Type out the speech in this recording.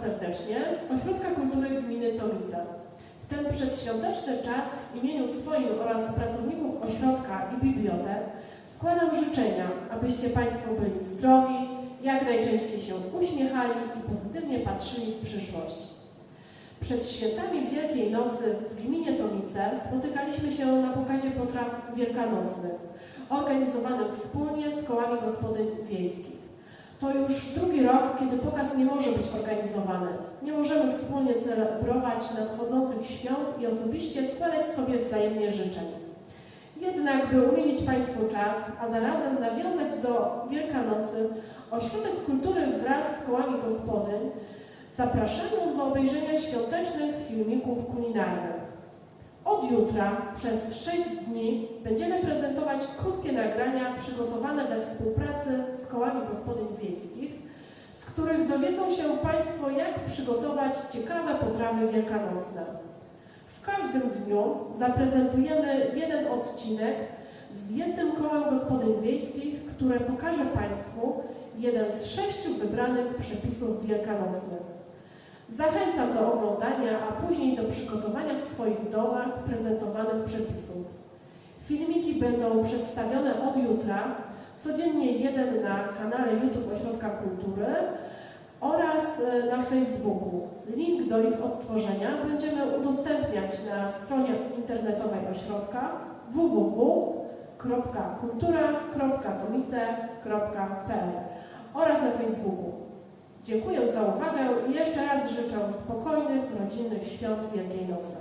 Serdecznie z Ośrodka Kultury Gminy Tomice. W ten przedświąteczny czas w imieniu swoim oraz pracowników ośrodka i bibliotek składam życzenia, abyście Państwo byli zdrowi, jak najczęściej się uśmiechali i pozytywnie patrzyli w przyszłość. Przed świętami Wielkiej Nocy w gminie Tomice spotykaliśmy się na pokazie potraw wielkanocnych, organizowanym wspólnie z kołami gospodyń wiejskich. To już drugi rok, kiedy pokaz nie może być organizowany. Nie możemy wspólnie celebrować nadchodzących świąt i osobiście składać sobie wzajemnie życzeń. Jednak, by umilić Państwu czas, a zarazem nawiązać do Wielkanocy, Ośrodek Kultury wraz z kołami gospodyń zapraszają do obejrzenia świątecznych filmików kulinarnych. Od jutra przez 6 dni będziemy prezentować krótkie nagrania przygotowane we współpracy z kołami gospodyń wiejskich, z których dowiedzą się Państwo, jak przygotować ciekawe potrawy wielkanocne. W każdym dniu zaprezentujemy jeden odcinek z jednym kołem gospodyń wiejskich, które pokaże Państwu jeden z sześciu wybranych przepisów wielkanocnych. Zachęcam do oglądania, a później do przygotowania w swoich domach prezentowanych przepisów. Filmiki będą przedstawione od jutra, codziennie jeden na kanale YouTube Ośrodka Kultury oraz e, na Facebooku. Link do ich odtworzenia będziemy udostępniać na stronie internetowej ośrodka www.kultura.tomice.pl oraz na Facebooku. Dziękuję za uwagę i jeszcze raz życzę spokojnych, rodzinnych świąt Wielkiej Nocy.